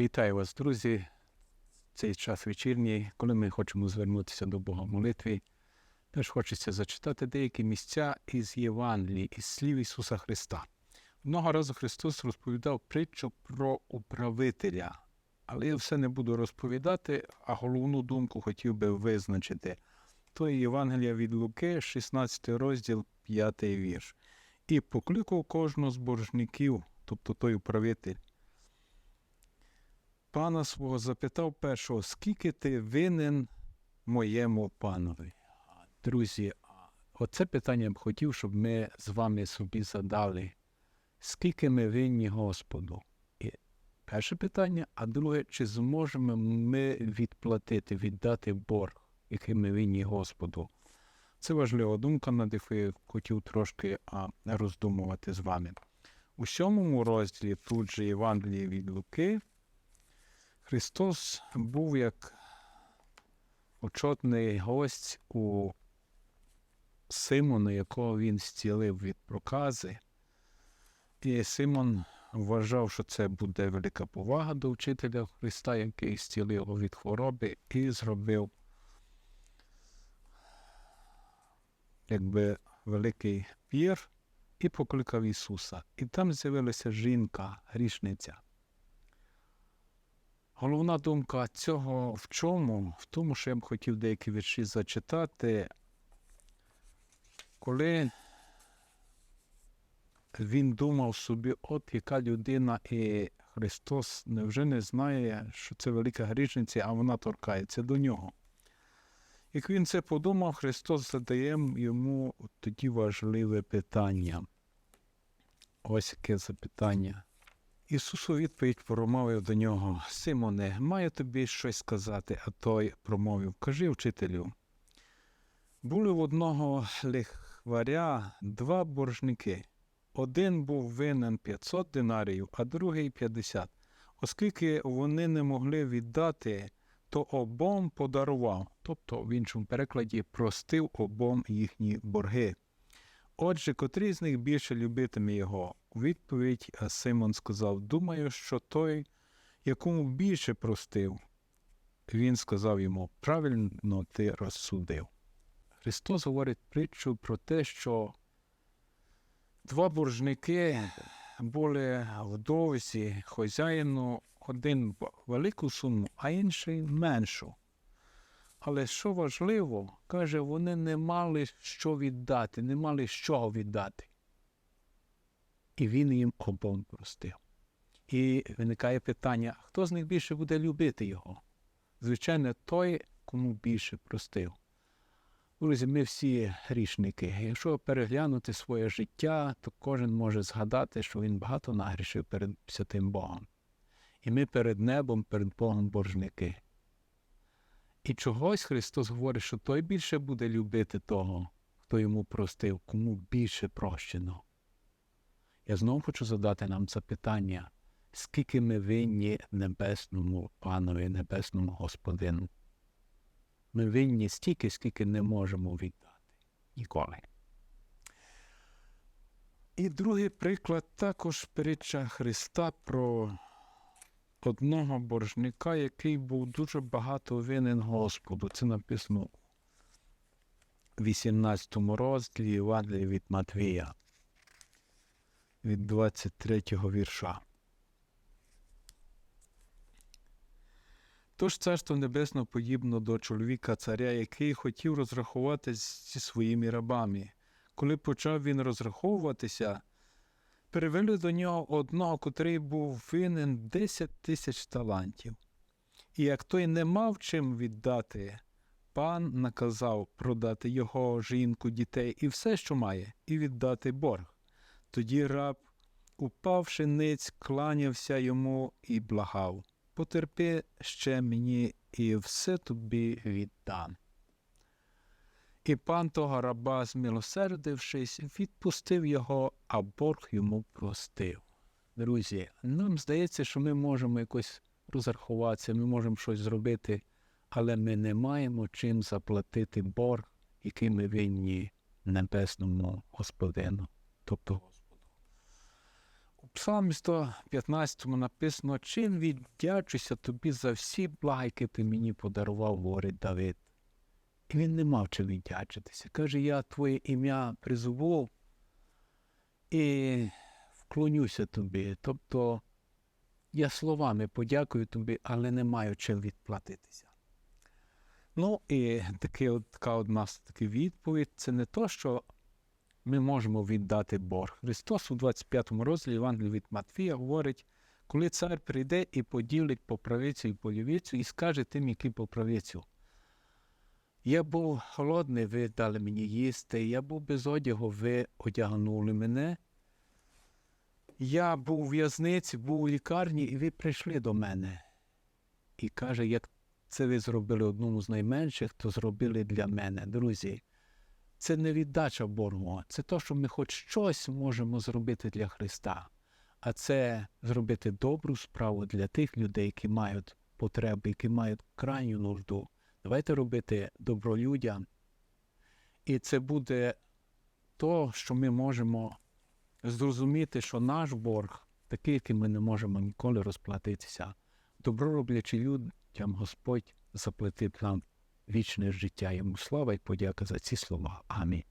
Вітаю вас, друзі. Цей час вечірній, коли ми хочемо звернутися до Бога в молитві. Теж хочеться зачитати деякі місця із Євангелії, із слів Ісуса Христа. Одного разу Христос розповідав притчу про управителя, але я все не буду розповідати, а головну думку хотів би визначити. То є Євангелія від Луки, 16 розділ, 5 вірш. І покликав кожного з боржників, тобто той управитель, пана свого запитав першого, скільки ти винен моєму панові? Друзі, оце питання б хотів, щоб ми з вами собі задали. Скільки ми винні Господу? І перше питання, а друге, чи зможемо ми відплатити, віддати борг, який ми винні Господу? Це важлива думка, над якою хотів трошки а, роздумувати з вами. У сьомому розділі тут же Євангелії від Луки Христос був як очотний гость у Симона, якого він зцілив від прокази. І Симон вважав, що це буде велика повага до вчителя Христа, який зцілив від хвороби, і зробив якби великий пір і покликав Ісуса. І там з'явилася жінка, грішниця. Головна думка цього в чому? В тому, що я б хотів деякі вірші зачитати, коли він думав собі, от яка людина, і Христос невже не знає, що це велика грішниця, а вона торкається до нього. Як він це подумав, Христос задає йому тоді важливе питання. Ось яке запитання. Ісус у відповідь промовив до нього: Симоне, маю тобі щось сказати, а той промовив Кажи вчителю. Були в одного лихваря два боржники. Один був винен 500 динарів, а другий 50. Оскільки вони не могли віддати, то обом подарував, тобто в іншому перекладі простив обом їхні борги. Отже, котрий з них більше любитиме його? Відповідь Симон сказав: Думаю, що той, якому більше простив, він сказав йому: правильно ти розсудив. Христос говорить притчу про те, що два боржники були в довзі хазяїну один велику суму, а інший меншу. Але що важливо, каже, вони не мали що віддати, не мали чого віддати. І він їм обом простив. І виникає питання: хто з них більше буде любити його? Звичайно, той, кому більше простив. Друзі, ми всі грішники. Якщо переглянути своє життя, то кожен може згадати, що він багато нагрішив перед святим Богом. І ми перед небом, перед Богом боржники. І чогось Христос говорить, що той більше буде любити того, хто йому простив, кому більше прощено. Я знову хочу задати нам запитання, скільки ми винні Небесному Панові, Небесному Господину. Ми винні стільки, скільки не можемо віддати. Ніколи. І другий приклад також притча Христа про одного боржника, який був дуже багато винен Господу. Це написано в 18 розділі Євангелії від Матвія, від 23 вірша. Тож царство небесно подібно до чоловіка царя, який хотів розрахуватися зі своїми рабами. Коли почав він розраховуватися, перевели до нього одного, котрий був винен 10 тисяч талантів. І як той не мав чим віддати, пан наказав продати його жінку, дітей і все, що має, і віддати борг. Тоді раб, упавши ниць, кланявся йому і благав потерпи ще мені і все тобі віддам. І пан того раба, змилосердившись, відпустив його, а борг йому простив. Друзі, нам здається, що ми можемо якось розрахуватися, ми можемо щось зробити, але ми не маємо чим заплатити борг, який ми винні небесному Господину, тобто Псалмі 115 написано, чим віддячуся тобі за всі блага, які ти мені подарував, говорить Давид. І він не мав чим віддячитися. Каже, я твоє ім'я призову і вклонюся тобі. Тобто я словами подякую тобі, але не маю чим відплатитися. Ну і таки, от, така одна така відповідь це не то, що ми можемо віддати борг. Христос у 25 розділі Євангелії від Матфія говорить, коли цар прийде і поділить по правицю і по лівицю, і скаже тим, які по правицю. Я був холодний, ви дали мені їсти, я був без одягу, ви одягнули мене. Я був у в'язниці, був у лікарні, і ви прийшли до мене. І каже, як це ви зробили одному з найменших, то зробили для мене. Друзі, це не віддача боргу, це то, що ми хоч щось можемо зробити для Христа, а це зробити добру справу для тих людей, які мають потреби, які мають крайню нужду. Давайте робити добро людям. І це буде то, що ми можемо зрозуміти, що наш борг такий, який ми не можемо ніколи розплатитися. Добро роблячи людям, Господь заплатив нам вічне життя. Йому слава і подяка за ці слова. Амінь.